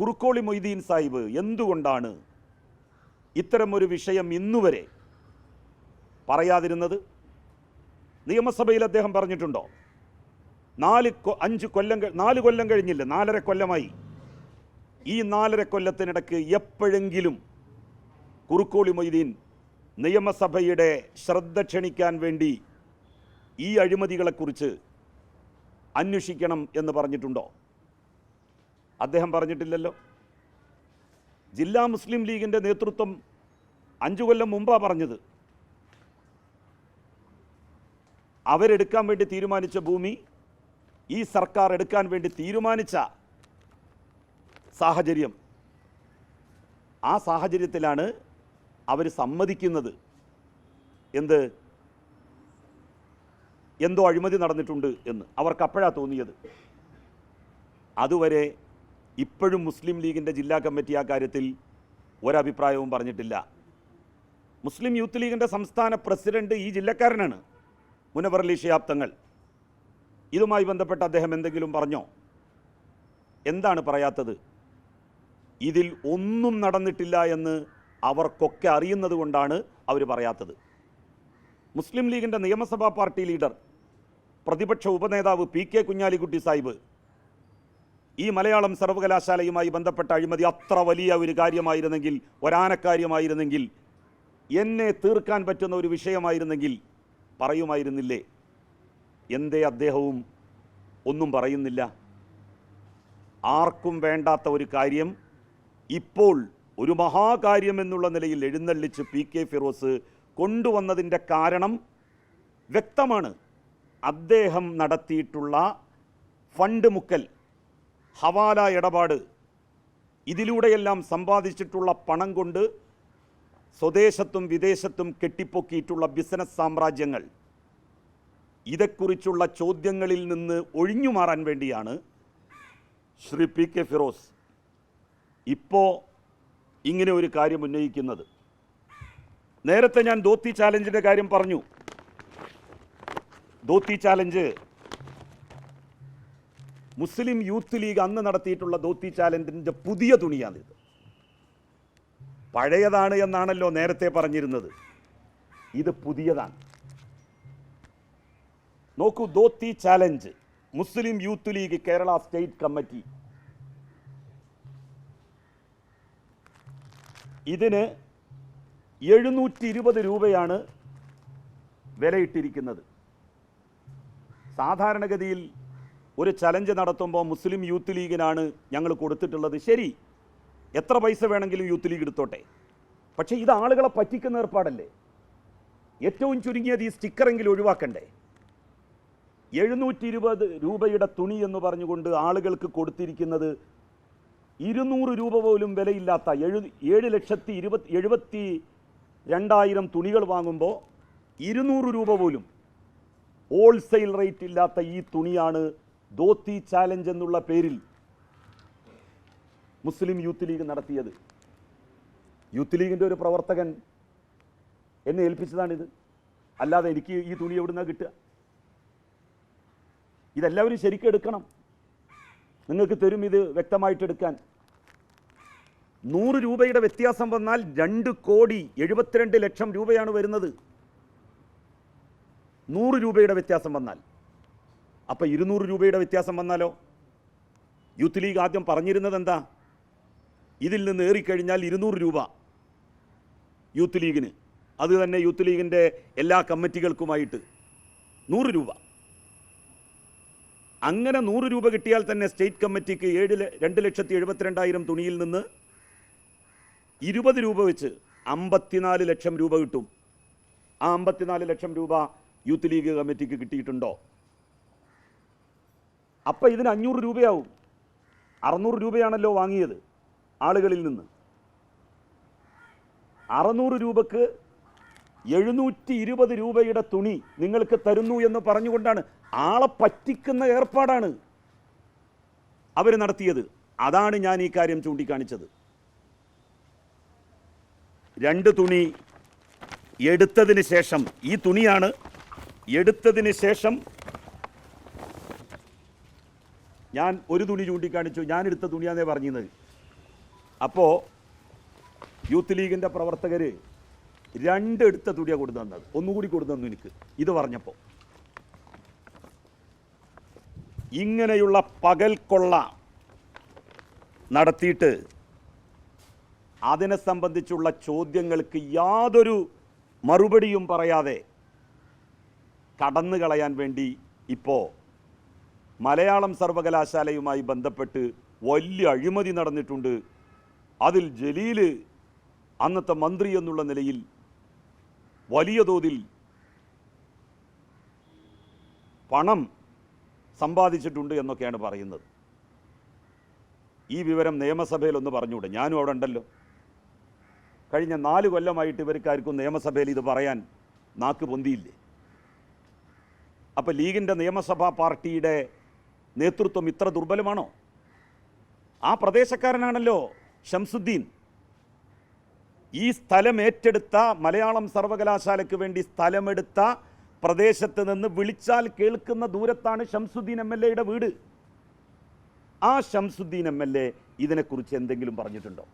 കുറുക്കോളി മൊയ്തീൻ സാഹിബ് എന്തുകൊണ്ടാണ് ഇത്തരമൊരു വിഷയം ഇന്നുവരെ പറയാതിരുന്നത്? നിയമസഭയിൽ അദ്ദേഹം പറഞ്ഞിട്ടുണ്ടോ? നാല് അഞ്ച് കൊല്ലം നാല് കൊല്ലം കഴിഞ്ഞില്ല? നാലര കൊല്ലമായി. ഈ നാലര കൊല്ലത്തിനിടയ്ക്ക് എപ്പോഴെങ്കിലും കുറുക്കോളി മൊയ്തീൻ നിയമസഭയുടെ ശ്രദ്ധ ക്ഷണിക്കാൻ വേണ്ടി ഈ അഴിമതികളെക്കുറിച്ച് അന്വേഷിക്കണം എന്ന് പറഞ്ഞിട്ടുണ്ടോ? അദ്ദേഹം പറഞ്ഞിട്ടില്ലല്ലോ. ജില്ലാ മുസ്ലിം ലീഗിന്റെ നേതൃത്വം അഞ്ചു കൊല്ലം മുമ്പാ പറഞ്ഞത്. അവരെടുക്കാൻ വേണ്ടി തീരുമാനിച്ച ഭൂമി ഈ സർക്കാർ എടുക്കാൻ വേണ്ടി തീരുമാനിച്ച സാഹചര്യം. ആ സാഹചര്യത്തിലാണ് അവർ സമ്മതിക്കുന്നത് എന്ത്? എന്തോ അഴിമതി നടന്നിട്ടുണ്ട് എന്ന്. അവർക്ക് അപ്പോഴാണ് തോന്നിയത്. അതുവരെ ഇപ്പോഴും മുസ്ലിം ലീഗിന്റെ ജില്ലാ കമ്മിറ്റി ആ കാര്യത്തിൽ ഒരഭിപ്രായവും പറഞ്ഞിട്ടില്ല. മുസ്ലിം യൂത്ത് ലീഗിന്റെ സംസ്ഥാന പ്രസിഡന്റ് ഈ ജില്ലക്കാരനാണ് മുനവറലി ഷിഹാബ് തങ്ങൾ. ഇതുമായി ബന്ധപ്പെട്ട് അദ്ദേഹം എന്തെങ്കിലും പറഞ്ഞോ? എന്താണ് പറയാത്തത്? ഇതിൽ ഒന്നും നടന്നിട്ടില്ല എന്ന് അവർക്കൊക്കെ അറിയുന്നത് കൊണ്ടാണ് അവർ പറയാത്തത്. മുസ്ലിം ലീഗിന്റെ നിയമസഭാ പാർട്ടി ലീഡർ പ്രതിപക്ഷ ഉപനേതാവ് പി കെ കുഞ്ഞാലിക്കുട്ടി സാഹിബ് ഈ മലയാളം സർവകലാശാലയുമായി ബന്ധപ്പെട്ട അഴിമതി അത്ര വലിയ ഒരു കാര്യമായിരുന്നെങ്കിൽ ഒരാനക്കാര്യമായിരുന്നെങ്കിൽ എന്നെ തീർക്കാൻ പറ്റുന്ന ഒരു വിഷയമായിരുന്നെങ്കിൽ പറയുമായിരുന്നില്ലേ? എന്തേ അദ്ദേഹവും ഒന്നും പറയുന്നില്ല. ആർക്കും വേണ്ടാത്ത ഒരു കാര്യം. ഇപ്പോൾ ഒരു മഹാകാര്യം എന്നുള്ള നിലയിൽ എഴുന്നള്ളിച്ച് പി കെ ഫിറോസ് കൊണ്ടുവന്നതിന്റെ കാരണം വ്യക്തമാണ്. അദ്ദേഹം നടത്തിയിട്ടുള്ള ഫണ്ട് മുക്കൽ ഹവാല ഇടപാട്. ഇതിലൂടെയെല്ലാം സമ്പാദിച്ചിട്ടുള്ള പണം കൊണ്ട് സ്വദേശത്തും വിദേശത്തും കെട്ടിപ്പൊക്കിയിട്ടുള്ള ബിസിനസ് സാമ്രാജ്യങ്ങൾ. ഇതേക്കുറിച്ചുള്ള ചോദ്യങ്ങളിൽ നിന്ന് ഒഴിഞ്ഞു മാറാൻ വേണ്ടിയാണ് ശ്രീ പി കെ ഫിറോസ് ഇപ്പോൾ ഇങ്ങനെ ഒരു കാര്യം ഉന്നയിക്കുന്നത്. നേരത്തെ ഞാൻ ധോത്തി ചാലഞ്ചിന്റെ കാര്യം പറഞ്ഞു. Dhoti challenge Muslim Youth League അന്ന് നടത്തിയിട്ടുള്ള ധോത്തി ചാലഞ്ചിന്റെ പുതിയ തുണിയാണിത്. പഴയതാണ് എന്നാണല്ലോ നേരത്തെ പറഞ്ഞിരുന്നത്. ഇത് പുതിയതാണ്. നോക്കൂ dhoti challenge Muslim Youth League Kerala state committee. ഇതിന് എഴുന്നൂറ്റി ഇരുപത് രൂപയാണ് വിലയിട്ടിരിക്കുന്നത്. സാധാരണഗതിയിൽ ഒരു ചലഞ്ച് നടത്തുമ്പോൾ മുസ്ലിം യൂത്ത് ലീഗിനാണ് ഞങ്ങൾ കൊടുത്തിട്ടുള്ളത്. ശരി എത്ര പൈസ വേണമെങ്കിലും യൂത്ത് ലീഗ് എടുത്തോട്ടെ. പക്ഷേ ഇത് ആളുകളെ പറ്റിക്കുന്ന ഏർപ്പാടല്ലേ? ഏറ്റവും ചുരുങ്ങിയത് ഈ സ്റ്റിക്കറെങ്കിലും ഒഴിവാക്കണ്ടേ? എഴുന്നൂറ്റി ഇരുപത് രൂപയുടെ തുണി എന്ന് പറഞ്ഞുകൊണ്ട് ആളുകൾക്ക് കൊടുത്തിരിക്കുന്നത് ഇരുന്നൂറ് രൂപ പോലും വിലയില്ലാത്ത എഴു ഏഴ് ലക്ഷത്തി ഇരുപത്തി എഴുപത്തി രണ്ടായിരം തുണികൾ വാങ്ങുമ്പോൾ ഇരുന്നൂറ് രൂപ പോലും ഹോൾസെയിൽ റേറ്റ് ഇല്ലാത്ത ഈ തുണിയാണ് ധോത്തി ചാലഞ്ച് എന്നുള്ള പേരിൽ മുസ്ലിം യൂത്ത് ലീഗ് നടത്തിയത്. യൂത്ത് ലീഗിന്റെ ഒരു പ്രവർത്തകൻ എന്നെ ഏൽപ്പിച്ചതാണിത്. അല്ലാതെ എനിക്ക് ഈ തുണി എവിടുന്നാണ് കിട്ടുക? ഇതെല്ലാവരും ശരിക്കും എടുക്കണം. നിങ്ങൾക്ക് തരും ഇത് വ്യക്തമായിട്ട് എടുക്കാൻ. നൂറ് രൂപയുടെ വ്യത്യാസം വന്നാൽ രണ്ട് കോടി എഴുപത്തിരണ്ട് ലക്ഷം രൂപയാണ് വരുന്നത്. നൂറ് രൂപയുടെ വ്യത്യാസം വന്നാൽ. അപ്പം ഇരുന്നൂറ് രൂപയുടെ വ്യത്യാസം വന്നാലോ? യൂത്ത് ലീഗ് ആദ്യം പറഞ്ഞിരുന്നത് എന്താ? ഇതിൽ നിന്ന് ഏറിക്കഴിഞ്ഞാൽ ഇരുന്നൂറ് രൂപ യൂത്ത് ലീഗിന്. അത് തന്നെ യൂത്ത് ലീഗിന്റെ എല്ലാ കമ്മിറ്റികൾക്കുമായിട്ട് നൂറ് രൂപ. അങ്ങനെ നൂറ് രൂപ കിട്ടിയാൽ തന്നെ സ്റ്റേറ്റ് കമ്മിറ്റിക്ക് ഏഴ് രണ്ട് ലക്ഷത്തി എഴുപത്തിരണ്ടായിരം തുണിയിൽ നിന്ന് ഇരുപത് രൂപ വെച്ച് അമ്പത്തിനാല് ലക്ഷം രൂപ കിട്ടും. ആ അമ്പത്തിനാല് ലക്ഷം രൂപ യൂത്ത് ലീഗ് കമ്മിറ്റിക്ക് കിട്ടിയിട്ടുണ്ടോ? അപ്പം ഇതിന് അഞ്ഞൂറ് രൂപയാവും. അറുന്നൂറ് രൂപയാണല്ലോ വാങ്ങിയത് ആളുകളിൽ നിന്ന്. അറുന്നൂറ് രൂപക്ക് എഴുന്നൂറ്റി ഇരുപത് രൂപയുടെ തുണി നിങ്ങൾക്ക് തരുന്നു എന്ന് പറഞ്ഞുകൊണ്ടാണ് ആളെ പറ്റിക്കുന്ന ഏർപ്പാടാണ് അവർ നടത്തിയത്. അതാണ് ഞാൻ ഈ കാര്യം ചൂണ്ടിക്കാണിച്ചത്. രണ്ട് തുണി എടുത്തതിന് ശേഷം ഈ തുണിയാണ് എടുത്തതിന് ശേഷം ഞാൻ ഒരു തുണി ചൂണ്ടിക്കാണിച്ചു ഞാൻ എടുത്ത തുണിയാന്നേ പറഞ്ഞത് അപ്പോൾ യൂത്ത് ലീഗിന്റെ പ്രവർത്തകർ രണ്ടെടുത്ത തുണിയാണ് കൊടുത്തു തന്നത്. ഒന്നുകൂടി കൊടുത്തു തന്നു എനിക്ക്. ഇത് പറഞ്ഞപ്പോൾ ഇങ്ങനെയുള്ള പകൽ കൊള്ള നടത്തിയിട്ട് അതിനെ സംബന്ധിച്ചുള്ള ചോദ്യങ്ങൾക്ക് യാതൊരു മറുപടിയും പറയാതെ കടന്നു കളയാൻ വേണ്ടി ഇപ്പോൾ മലയാളം സർവകലാശാലയുമായി ബന്ധപ്പെട്ട് വലിയ അഴിമതി നടന്നിട്ടുണ്ട്. അതിൽ ജലീൽ അന്നത്തെ മന്ത്രി എന്നുള്ള നിലയിൽ വലിയ തോതിൽ പണം സമ്പാദിച്ചിട്ടുണ്ട് എന്നൊക്കെയാണ് പറയുന്നത്. ഈ വിവരം നിയമസഭയിൽ ഒന്ന് പറഞ്ഞുകൂടെ? ഞാനും അവിടെ ഉണ്ടല്ലോ. കഴിഞ്ഞ നാല് കൊല്ലമായിട്ട് ഇവർക്കാർക്കും നിയമസഭയിൽ ഇത് പറയാൻ നാക്ക് പൊന്തിയില്ലേ? അപ്പോൾ ലീഗിന്റെ നിയമസഭാ പാർട്ടിയുടെ നേതൃത്വം ഇത്ര ദുർബലമാണോ? ആ പ്രദേശക്കാരനാണല്ലോ ഷംസുദ്ദീൻ ഈ സ്ഥലം ഏറ്റെടുത്ത മലയാളം സർവകലാശാലയ്ക്ക് വേണ്ടി സ്ഥലമെടുത്ത പ്രദേശത്ത് നിന്ന് വിളിച്ചാൽ കേൾക്കുന്ന ദൂരത്താണ് ഷംസുദ്ദീൻ എം എൽ എയുടെ വീട്. ആ ഷംസുദ്ദീൻ എം എൽ എ ഇതിനെക്കുറിച്ച് എന്തെങ്കിലും പറഞ്ഞിട്ടുണ്ടോ?